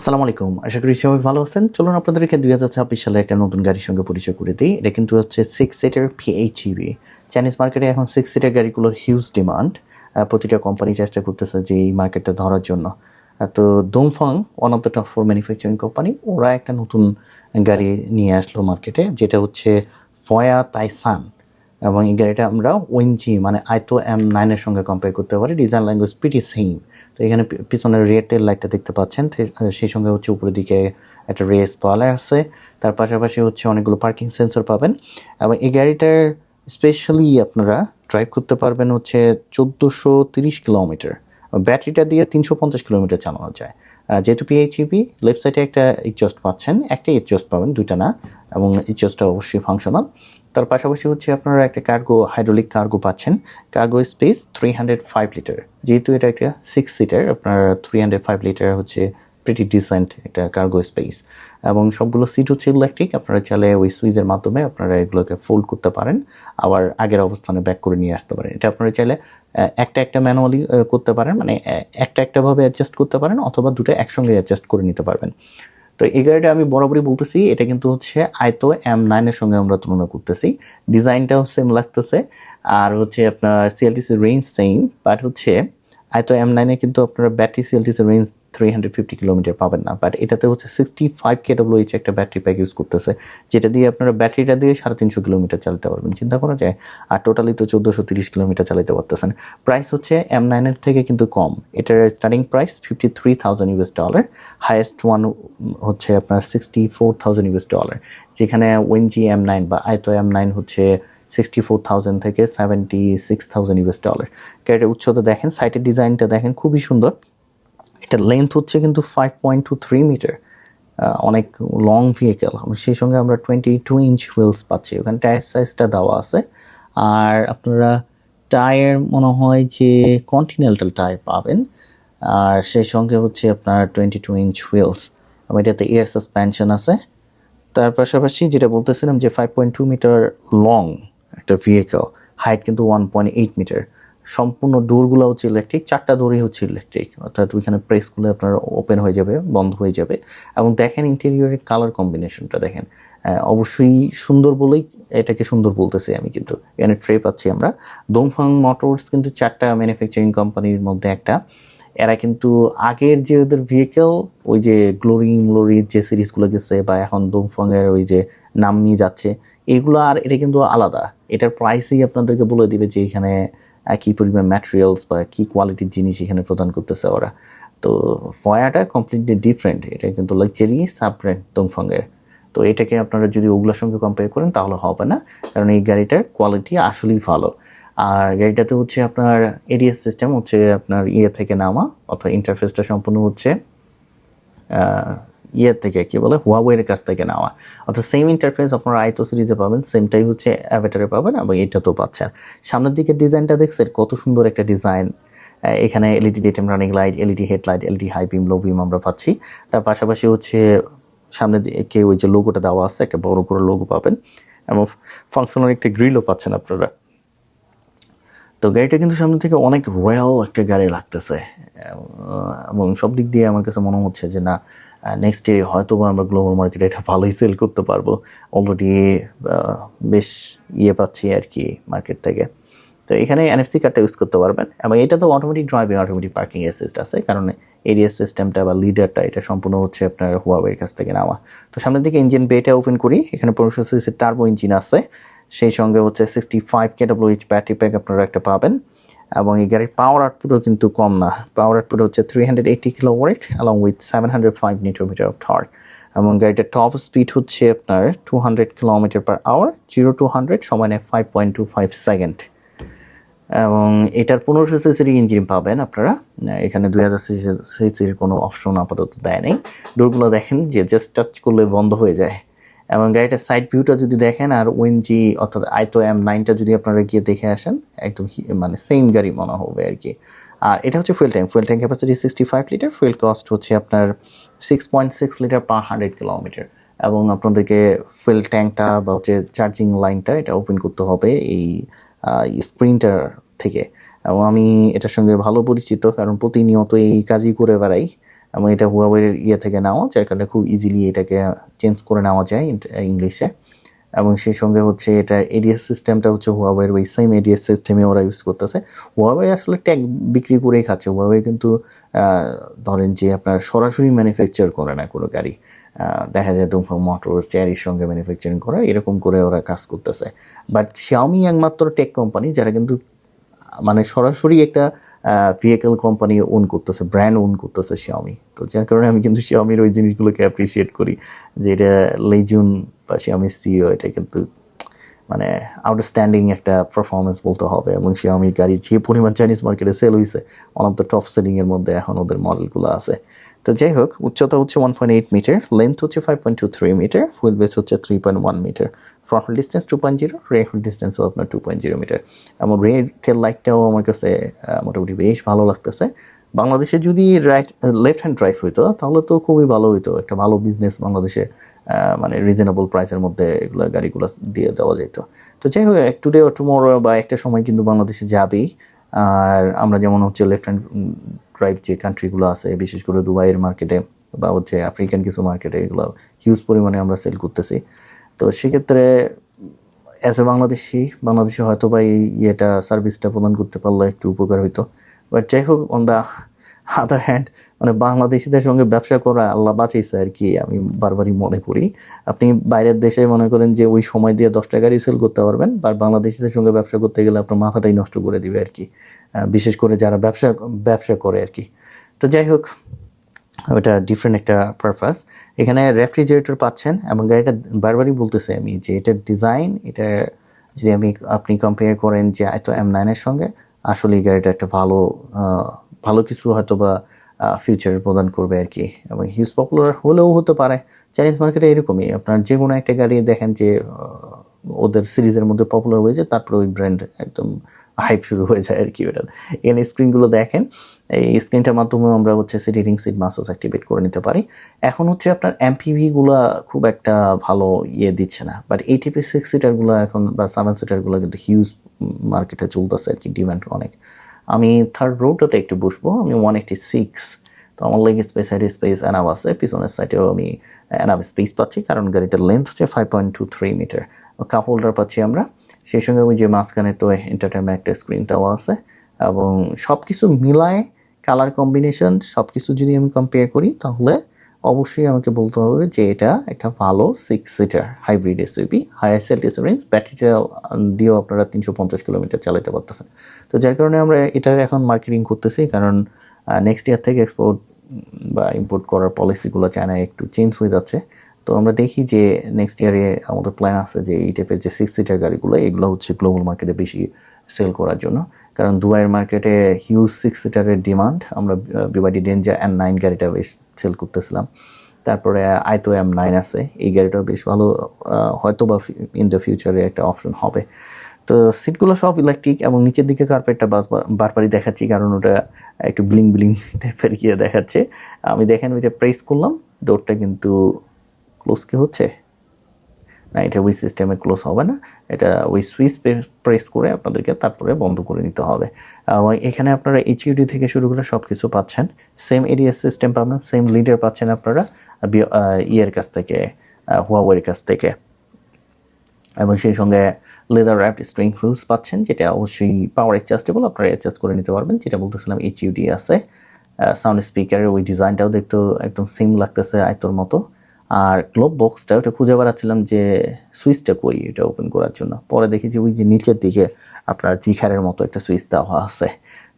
আসসালামু আলাইকুম। আশা করি সবাই ভালো আছেন। চলুন আপনাদেরকে দুই হাজার ছাব্বিশ সালে একটা নতুন গাড়ির সঙ্গে পরিচয় করে দিই। এটা কিন্তু হচ্ছে সিক্স সিটের পিএইচইবি চাইনিজ মার্কেটে এখন সিক্স সিটের গাড়িগুলোর হিউজ ডিমান্ড প্রতিটা কোম্পানি চেষ্টা করতেছে যে এই মার্কেটটা ধরার জন্য। তো Dongfeng one of the top four manufacturing company ওরা একটা নতুন গাড়ি নিয়ে আসলো মার্কেটে যেটা হচ্ছে ফয়া তাইসান এবং এই গাড়িটা আমরা ওয়েনজি মানে আইতো এম নাইনের সঙ্গে কম্পেয়ার করতে পারি। ডিজাইন ল্যাঙ্গুয়েজ পিটি সেম তো এখানে পিছনের রেটের লাইটটা দেখতে পাচ্ছেন। সেই সঙ্গে হচ্ছে উপরের দিকে একটা রেস পাওয়ার আছে। তার পাশাপাশি হচ্ছে অনেকগুলো পার্কিং সেন্সর পাবেন। এবং এই গাড়িটার স্পেশালি আপনারা ড্রাইভ করতে পারবেন হচ্ছে চোদ্দোশো তিরিশ কিলোমিটার। ব্যাটারিটা দিয়ে তিনশো পঞ্চাশ কিলোমিটার চালানো যায়। যেহেতু পিএইচইবি লেফট সাইডে একটা এক্সস্ট পাচ্ছেন একটা এক্সস্ট পাবেন, দুইটা না, এবং এক্সস্টটা অবশ্যই ফাংশনাল তার পাশাপাশি হচ্ছে আপনারা একটা কার্গো হাইড্রোলিক কার্গো পাচ্ছেন cargo space three hundred five litre যেহেতু এটা একটা সিক্স সিটার আপনার থ্রি হান্ড্রেড ফাইভ লিটার হচ্ছে প্রিটি ডিসেন্ট একটা কার্গো স্পেস এবং সবগুলো সিট হচ্ছে ইলেকট্রিক আপনারা চাইলে ওই সুইচের মাধ্যমে আপনারা এগুলোকে ফোল্ড করতে পারেন। আবার আগের অবস্থানে ব্যাক করে নিয়ে আসতে পারেন। এটা আপনারা চাইলে একটা একটা ম্যানুয়ালি করতে পারেন। মানে একটা একটাভাবে অ্যাডজাস্ট করতে পারেন অথবা দুটো একসঙ্গে অ্যাডজাস্ট করে নিতে পারবেন। তো এই গাড়িটা আমি বরাবরই বলতেছি, এটা কিন্তু হচ্ছে আয়তো এম নাইনের সঙ্গে আমরা তুলনা করতেছি। ডিজাইনটাও সেম লাগতেছে। আর হচ্ছে আপনার সিএলটিসি রেঞ্জ সেম বাট হচ্ছে আয়তো এম নাইনে কিন্তু আপনারা battery CLTC range three hundred fifty kilometre পাবেন না বাট এটাতে হচ্ছে সিক্সটি ফাইভ কেডব্লিউএইচ একটা ব্যাটারি প্যাক ইউজ করতেছে, যেটা দিয়ে আপনারা ব্যাটারিটা দিয়ে সাড়ে তিনশো কিলোমিটার চালাতে পারবেন, চিন্তা করা যায়? আর টোটালি তো চোদ্দোশো তিরিশ কিলোমিটার চালাতে পারতেছেন। প্রাইস হচ্ছে এম নাইনের থেকে কিন্তু কম, এটার starting price fifty three thousand US dollar highest one হচ্ছে আপনার sixty four thousand US dollar যেখানে ওয়েনজি এম নাইন বা আইতো এম নাইন হচ্ছে সিক্সটি ফোর থাউজেন্ড থেকে seventy six thousand US dollar গাড়িটার উচ্চতা দেখেন সাইটের ডিজাইনটা দেখেন, খুবই সুন্দর। এটার লেন্থ হচ্ছে কিন্তু five point two three metre অনেক লং ভেহিকেল সেই সঙ্গে আমরা টোয়েন্টি টু ইঞ্চ হুইলস পাচ্ছি। ওখানে টায়ার সাইজটা দেওয়া আছে। আর আপনারা টায়ার মনে হয় যে কন্টিনেন্টাল টায়ার পাবেন। আর সেই সঙ্গে হচ্ছে আপনার টোয়েন্টি টু ইঞ্চ হুইলস এবং এটাতে এয়ার সাসপেনশন আছে। তার পাশাপাশি যেটা বলতেছিলাম যে five point two metre long একটা ভেহিকেল হাইট কিন্তু ওয়ান পয়েন্ট এইট মিটার সম্পূর্ণ ডোরগুলো হচ্ছে ইলেকট্রিক চারটা ডোরই হচ্ছে ইলেকট্রিক অর্থাৎ ওইখানে প্রেসগুলো আপনার ওপেন হয়ে যাবে, বন্ধ হয়ে যাবে। এবং দেখেন ইন্টেরিয়রের কালার কম্বিনেশনটা দেখেন। অবশ্যই সুন্দর বলেই এটাকে সুন্দর বলতেছি আমি কিন্তু। এখানে ট্রে পাচ্ছি আমরা। দোংফাং মোটরস কিন্তু চারটা ম্যানুফ্যাকচারিং কোম্পানির মধ্যে একটা। এরা কিন্তু আগের যে ওদের ভেহিকেল ওই যে গ্লোরি গ্লোরির যে সিরিজগুলো গেছে, বা এখন দোংফংয়ের ওই যে নাম নিয়ে যাচ্ছে এগুলো আর এটা কিন্তু আলাদা। এটার প্রাইসই আপনাদেরকে বলে দিবে যে এখানে কী পরিমাণ ম্যাটেরিয়ালস বা কী কোয়ালিটির জিনিস এখানে প্রদান করতেছে ওরা। তো ফয়াটা কমপ্লিটলি ডিফারেন্ট এটা কিন্তু লাক্সারি সাব ব্র্যান্ড দোংফংয়ের তো এটাকে আপনারা যদি ওগুলোর সঙ্গে কম্পেয়ার করেন, তাহলে হবে না। কারণ এই গাড়িটার কোয়ালিটি আসলেই ভালো। আর গাড়িটাতে হচ্ছে আপনার এডিএস সিস্টেম হচ্ছে আপনার ইয়ে থেকে নামা, অর্থাৎ ইন্টারফেসটা সম্পূর্ণ হচ্ছে ইয়ের থেকে, কি বলে হুয়াওয়ের কাছ থেকে নেওয়া। অর্থাৎ সেম ইন্টারফেস আপনারা আইতো সিরিজে পাবেন সেমটাই হচ্ছে অ্যাভেটারে পাবেন এবং এটাতেও পাচ্ছেন। সামনের দিকের ডিজাইনটা দেখছেন, কত সুন্দর একটা ডিজাইন এখানে LED daytime running light LED headlight LED high beam low beam আমরা পাচ্ছি। তার পাশাপাশি হচ্ছে সামনের দিকে ওই যে লোগোটা দেওয়া আছে, একটা বড় করে লোগো পাবেন। এবং ফাংশনাল একটা গ্রিলও পাচ্ছেন আপনারা। তো গাড়িটা কিন্তু সামনে থেকে অনেক রয়্যাল একটা গাড়ি লাগতেছে। এবং সব দিক দিয়ে আমার কাছে মনে হচ্ছে যে না নেক্সট ইয়ারে হয়তো আমরা গ্লোবাল মার্কেটে এটা ভালোই সেল করতে পারব। অলরেডি বেশ ইয়ে পাচ্ছি আর কি মার্কেট থেকে। তো এখানে এনএফসি কার্ডটা ইউজ করতে পারবেন এবং এটা তো automatic driving automatic parking assist আছে। কারণ এরিয়া সিস্টেমটা বা লিডারটা এটা সম্পূর্ণ হচ্ছে আপনার হুয়াওয়ের কাছ থেকে নেওয়া। তো সামনের দিকে ইঞ্জিন বেটা ওপেন করি। এখানে পনেরোশো সিসির টার্বো ইঞ্জিন আছে। সেই সঙ্গে হচ্ছে sixty five KWH battery pack আপনারা একটা পাবেন। এবং এই গাড়ির পাওয়ার আউটপুটও কিন্তু কম না। পাওয়ার আউটপুট হচ্ছে three hundred eighty kilo watt along with seven hundred five metre of torque এবং গাড়িটার টপ স্পিড হচ্ছে আপনার two hundred kilometre per hour zero to hundred সময় নেয় five point two five second এবং এটার পনেরোশো সিসির ইঞ্জিন পাবেন আপনারা। এখানে দুই হাজার সিসি সিসির কোনো অপশন আপাতত দেয় নেই। ডোরগুলো দেখেন যে জাস্ট টাচ করলে বন্ধ হয়ে যায়। এবং গাড়িটার সাইড ভিউটা যদি দেখেন আর ওয়েনজি অর্থাৎ আইতো এম নাইনটা যদি আপনারা গিয়ে দেখে আসেন, একদম মানে সেম গাড়ি মনে হবে আর কি। আর এটা হচ্ছে fuel tank fuel tank capacity sixty five litre fuel cost হচ্ছে আপনার six point six litre per hundred kilometre এবং আপনাদেরকে ফুয়েল ট্যাঙ্কটা বা হচ্ছে চার্জিং লাইনটা এটা ওপেন করতে হবে এই স্ক্রিনটার থেকে। এবং আমি এটার সঙ্গে ভালো পরিচিত, কারণ প্রতিনিয়ত এই কাজই করে বেড়াই। এবং এটা হুয়াওয়ের ইয়ে থেকে নেওয়া যার কারণে খুব ইজিলি এটাকে চেঞ্জ করে নেওয়া যায় ইংলিশে এবং সেই সঙ্গে হচ্ছে এটা এডিএস সিস্টেমটা হচ্ছে হুয়াওয়ের ওই সেম এডিএস সিস্টেমে ওরা ইউজ করতেছে। হুয়াওয়ে আসলে ট্যাগ বিক্রি করেই খাচ্ছে। হুয়াওয়ে কিন্তু ধরেন যে আপনার সরাসরি ম্যানুফ্যাকচার করে না কোনো গাড়ি। দেখা যায় দুমফং মোটর চেয়ারির সঙ্গে ম্যানুফ্যাকচারিং করে, এরকম করে ওরা কাজ করতেছে। বাট শাওমি একমাত্র টেক কোম্পানি যারা কিন্তু মানে সরাসরি একটা ভেহিকেল কোম্পানি ওন করতেছে ব্র্যান্ড ওন করতেছে শিয়ামি তো যার কারণে আমি কিন্তু শিয়ামির ওই জিনিসগুলোকে অ্যাপ্রিসিয়েট করি, যে এটা লেজুন বা শিয়ামি সিও এটা কিন্তু মানে আউটস্ট্যান্ডিং একটা পারফরমেন্স বলতে হবে। এবং শিয়ামির গাড়ি যে পরিমাণ চাইনিজ মার্কেটে সেল হয়েছে অন অফ দ্য টপ সেলিংয়ের মধ্যে এখন ওদের মডেলগুলো আছে। তো যাই হোক, উচ্চতা হচ্ছে one point eight metre length হচ্ছে five point two three metre full base হচ্ছে three point one metre front distance two point zero rear ডিস্টেন্সও আপনার টু পয়েন্ট জিরো মিটার এবং রেয়ার টেল লাইটটাও আমার কাছে মোটামুটি বেশ ভালো লাগতেছে। বাংলাদেশে যদি রাইট লেফট হ্যান্ড ড্রাইভ হইতো, তাহলে তো খুবই ভালো হইতো। একটা ভালো বিজনেস বাংলাদেশে মানে রিজনেবল প্রাইসের মধ্যে এগুলো গাড়িগুলো দিয়ে দেওয়া যেত তো যাই হোক একটু ডে টুমোরো বা একটা সময় কিন্তু বাংলাদেশে যাবেই। আর আমরা যেমন হচ্ছে লেফট হ্যান্ড ড্রাইভ যে কান্ট্রিগুলো আছে, বিশেষ করে দুবাইয়ের মার্কেটে বা হচ্ছে আফ্রিকান কিছু মার্কেটে এগুলো হিউজ পরিমাণে আমরা সেল করতেছি। তো সেক্ষেত্রে অ্যাজ এ বাংলাদেশি, বাংলাদেশে হয়তো বা এই ইয়েটা সার্ভিসটা প্রদান করতে পারলে একটু উপকার হইতো। বাট যাই হোক অন দ্য আদার হ্যান্ড মানে বাংলাদেশিদের সঙ্গে ব্যবসা করা আল্লাহ বাঁচাইছে আর কি, আমি বারবারই মনে করি। আপনি বাইরের দেশে মনে করেন যে ওই সময় দিয়ে দশ টাকারই সেল করতে পারবেন বা বাংলাদেশিদের সঙ্গে ব্যবসা করতে গেলে আপনার মাথাটাই নষ্ট করে দিবে আর কি। বিশেষ করে যারা ব্যবসা ব্যবসা করে আর কি। তো যাই হোক, ওটা ডিফারেন্ট একটা পারপাস এখানে রেফ্রিজারেটর পাচ্ছেন, এবং গাড়িটা বারবারই বলতেছে আমি যে এটার ডিজাইন এটা যদি আমি আপনি কম্পেয়ার করেন যে হয়তো এম নাইনের সঙ্গে আসলে গাড়িটা একটা ভালো ভালো কিছু হয়তো বা ফিউচার প্রদান করবে আর কি এবং হিউজ পপুলার হলেও হতে পারে। চাইনিজ মার্কেটে এরকমই। আপনার যে কোনো একটা গাড়ি দেখেন যে ওদের সিরিজের মধ্যে পপুলার হয়েছে তারপরে ওই ব্র্যান্ড একদম হাইপ শুরু হয়ে যায় আর কি ওটা এখানে স্ক্রিনগুলো দেখেন। এই স্ক্রিনটার মাধ্যমে আমরা হচ্ছে সিটি সিট মাসাজ অ্যাক্টিভেট করে নিতে পারি। এখন হচ্ছে আপনার এমপিভিগুলো খুব একটা ভালো ইয়ে দিচ্ছে না। বাট এইটিপি সিক্স সিটারগুলো এখন, বা সেভেন সিটারগুলো কিন্তু হিউজ মার্কেটে চলতেছে আর কি ডিমান্ড অনেক। আমি থার্ড রোডটাতে একটু বসবো। আমি ওয়ান এইটি সিক্স তো আমার leg space head space enough আছে। পিছনের সাইডেও আমি অ্যানাব স্পেস পাচ্ছি। কারণ গাড়িটার লেন্থ হচ্ছে five point two three metre cup holder পাচ্ছি আমরা। সেই সঙ্গে ওই যে মাঝখানে তো এন্টারটেনমেন্ট একটা স্ক্রিন দেওয়া আছে। এবং সব কিছু মিলায় কালার কম্বিনেশন সব কিছু যদি আমি কম্পেয়ার করি, তাহলে অবশ্যই আমাকে বলতে হবে যে এটা একটা ভালো six seater hybrid SUV higher CLTC range ব্যাটারিটা দিয়েও আপনারা তিনশো পঞ্চাশ কিলোমিটার চালাতে পারতেছেন। তো যার কারণে আমরা এটার এখন মার্কেটিং করতেছি, কারণ নেক্সট ইয়ার থেকে এক্সপোর্ট বা ইম্পোর্ট করার পলিসিগুলো চায়নায় একটু চেঞ্জ হয়ে যাচ্ছে। তো আমরা দেখি যে নেক্সট ইয়ারে আমাদের প্ল্যান আছে যে এই টাইপের যে সিক্স সিটার গাড়িগুলো, এগুলো হচ্ছে গ্লোবাল মার্কেটে বেশি সেল করার জন্য। কারণ দুবাইয়ের মার্কেটে হিউজ সিক্স সিটারের ডিমান্ড আমরা বিবাডি ডেঞ্জার অ্যান্ড নাইন গাড়িটা বেশ সেল করতেছিলাম। তারপরে আইতো এম নাইন আছে। এই গাড়িটাও বেশ ভালো হয়তো বা ইন দ্য ফিউচারে একটা অপশন হবে। তো সিটগুলো সব ইলেকট্রিক এবং নিচের দিকে কার্পেটটা বাস বারবারই দেখাচ্ছি, কারণ ওটা একটু ব্লিং ব্লিং টাইপের গিয়ে দেখাচ্ছে। আমি দেখেন ওইটা প্রেস করলাম ডোরটা কিন্তু ক্লোজ কি হচ্ছে? না, এটা ওই সিস্টেমে ক্লোজ হবে না। এটা ওই সুইচ প্রেস করে আপনাদেরকে তারপরে বন্ধ করে নিতে হবে। এখানে আপনারা এইচইউডি থেকে শুরু করে সব কিছু পাচ্ছেন সেম এরিয়া সিস্টেম পাবেন সেম লিডার পাচ্ছেন আপনারা ইয়ের কাছ থেকে হুয়াওয়ের কাছ থেকে। এবং সেই সঙ্গে লেদার র্যাপড স্ট্রিং হুইলস পাচ্ছেন, যেটা অবশ্যই পাওয়ার অ্যাডজাস্টেবল আপনারা অ্যাডজাস্ট করে নিতে পারবেন, যেটা বলতেছিলাম এইচইউডি আছে। সাউন্ড স্পিকারের ওই ডিজাইনটাও দেখতে একদম সেম লাগতেছে আয়তর মতো। আর গ্লোব বক্সটা ওটা খুঁজে বেড়াচ্ছিলাম যে সুইচটা কই এটা ওপেন করার জন্য। পরে দেখি যে ওই যে নিচের দিকে আপনার জিখারের মতো একটা সুইচ দেওয়া আছে।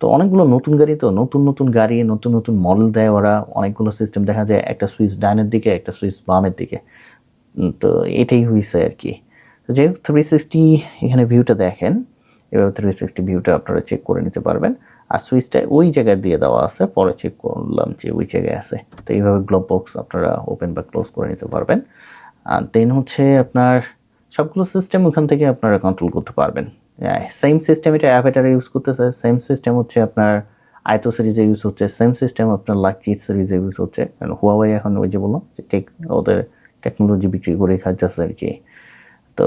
তো অনেকগুলো নতুন গাড়ি তো, নতুন নতুন গাড়ি, নতুন নতুন মডেল দেয় ওরা। অনেকগুলো সিস্টেম দেখা যায়, একটা সুইচ ডাইনের দিকে, একটা সুইচ বামের দিকে। তো এটাই হয়েছে আর কি। তো যাই হোক থ্রি সিক্সটি এখানে ভিউটা দেখেন, এভাবে থ্রি সিক্সটি ভিউটা আপনারা চেক করে নিতে পারবেন। আর সুইচটা ওই জায়গায় দিয়ে দেওয়া আছে, পরে চেক করলাম যে ওই জায়গায় আছে। তো এইভাবে গ্লোব বক্স আপনারা ওপেন বা ক্লোজ করে নিতে পারবেন। আর দেন হচ্ছে আপনার সবগুলো সিস্টেম ওখান থেকে আপনারা কন্ট্রোল করতে পারবেন। সেম সিস্টেম এটা অ্যাভেটারে ইউজ করতেছে সেম সিস্টেম হচ্ছে আপনার আইতো সিরিজে ইউজ হচ্ছে সেম সিস্টেম আপনার লাকচিট সিরিজে ইউজ হচ্ছে। কারণ হুয়াওয়াই এখন ওই যে বললাম যে টেক ওদের টেকনোলজি বিক্রি করে খাচ্ছে আর কি। তো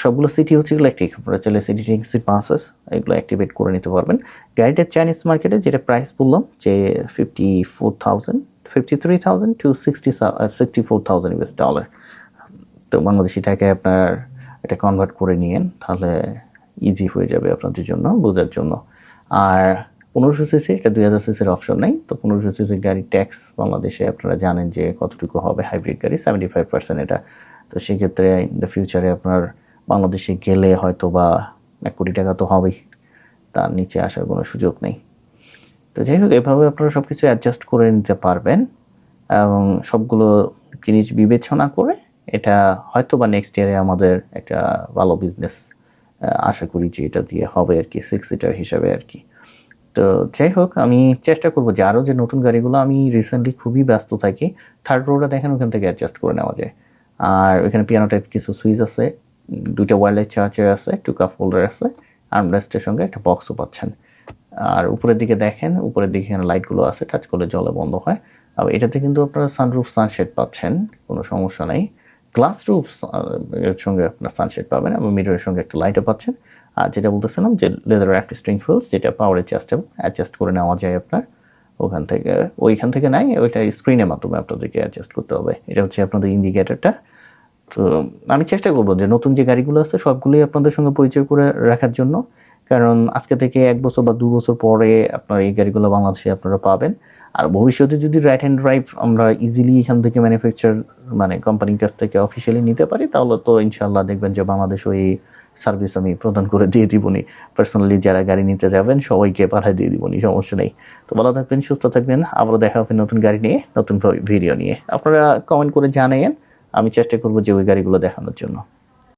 সবগুলো সিটি হচ্ছে ইলেকট্রিক আপনারা চাইলে সিটি টেক্সি পাসেস এগুলো অ্যাক্টিভেট করে নিতে পারবেন। গাড়িটা চাইনিজ মার্কেটে যেটা প্রাইস বললাম, যে fifty four thousand fifty three thousand to sixty sixty four thousand US dollar তো বাংলাদেশি টাকায় আপনার এটা কনভার্ট করে নিয়েন, তাহলে ইজি হয়ে যাবে আপনাদের জন্য, বোঝার জন্য। আর পনেরোশো সিসি এটা দুই হাজার সিসির অপশন নেই। তো পনেরোশো সিসির গাড়ি ট্যাক্স বাংলাদেশে আপনারা জানেন যে কতটুকু হবে হাইব্রিড গাড়ি সেভেন্টি ফাইভ পার্সেন্ট এটা। তো সেক্ষেত্রে ইন দ্য ফিউচারে আপনার বাংলাদেশে গেলে হয়তো বা এক কোটি টাকা তো হবেই। তার নিচে আসার কোনো সুযোগ নেই। তো যাই হোক, এভাবে আপনারা সব কিছু অ্যাডজাস্ট করে নিতে পারবেন এবং সবগুলো জিনিস বিবেচনা করে এটা হয়তো বা নেক্সট ইয়ারে আমাদের একটা ভালো বিজনেস আশা করি যে এটা দিয়ে হবে আর কি সিক্স সিটার হিসাবে আর কি। তো যাই হোক, আমি চেষ্টা করব যে আরও যে নতুন গাড়িগুলো আমি রিসেন্টলি খুবই ব্যস্ত থাকি থার্ড রোডটা দেখেন ওখান থেকে অ্যাডজাস্ট করে নেওয়া যায়। আর ওখানে পিয়ানো টাইপ কিছু সুইচ আছে, দুইটা ওয়ারলেস চার্জার আছে টু কাপ হোল্ডার আছে আর্মরেস্টের সঙ্গে একটা বক্সও পাচ্ছেন। আর উপরের দিকে দেখেন, উপরের দিকে এখানে লাইটগুলো আছে টাচ করলে জলে বন্ধ হয়। আর এটাতে কিন্তু আপনারা সানরুফ সানশেড পাচ্ছেন, কোনো সমস্যা নেই। গ্লাস রুফ এর সঙ্গে আপনার সানশেড পাবেন এবং মিররের সঙ্গে একটা লাইটও পাচ্ছেন। আর যেটা বলতেছিলাম যে লেদার একটা স্ট্রিং ফুলস যেটা পাওয়ার অ্যাডজাস্টেবল অ্যাডজাস্ট করে নেওয়া যায় আপনার। ওখান থেকে, ওইখান থেকে নাই, ওইটা স্ক্রিনের মাধ্যমে আপনাদেরকে অ্যাডজাস্ট করতে হবে। এটা হচ্ছে আপনাদের ইন্ডিকেটারটা তো আমি চেষ্টা করব যে নতুন যে গাড়িগুলো আছে, সবগুলোই আপনাদের সঙ্গে পরিচয় করে রাখার জন্য। কারণ আজকে থেকে এক বছর বা দু বছর পরে আপনার এই গাড়িগুলো বাংলাদেশে আপনারা পাবেন। আর ভবিষ্যতে যদি রাইট হ্যান্ড ড্রাইভ আমরা ইজিলি এখান থেকে ম্যানুফ্যাকচার মানে কোম্পানির কাছ থেকে অফিসিয়ালি নিতে পারি, তাহলে তো ইনশাল্লাহ দেখবেন যে বাংলাদেশ ওই সার্ভিস আমি প্রদান করে দিয়ে দিবনি। পার্সোনালি যারা গাড়ি নিতে যাবেন, সবাইকে পাঠিয়ে দিয়ে দিবনি, সমস্যা নেই। তো ভালো থাকবেন, সুস্থ থাকবেন। আবারও দেখা হবে নতুন গাড়ি নিয়ে, নতুন ভিডিও নিয়ে। আপনারা কমেন্ট করে জানাইন আমি চেষ্টা করব যে ওই গাড়িগুলো দেখানোর জন্য।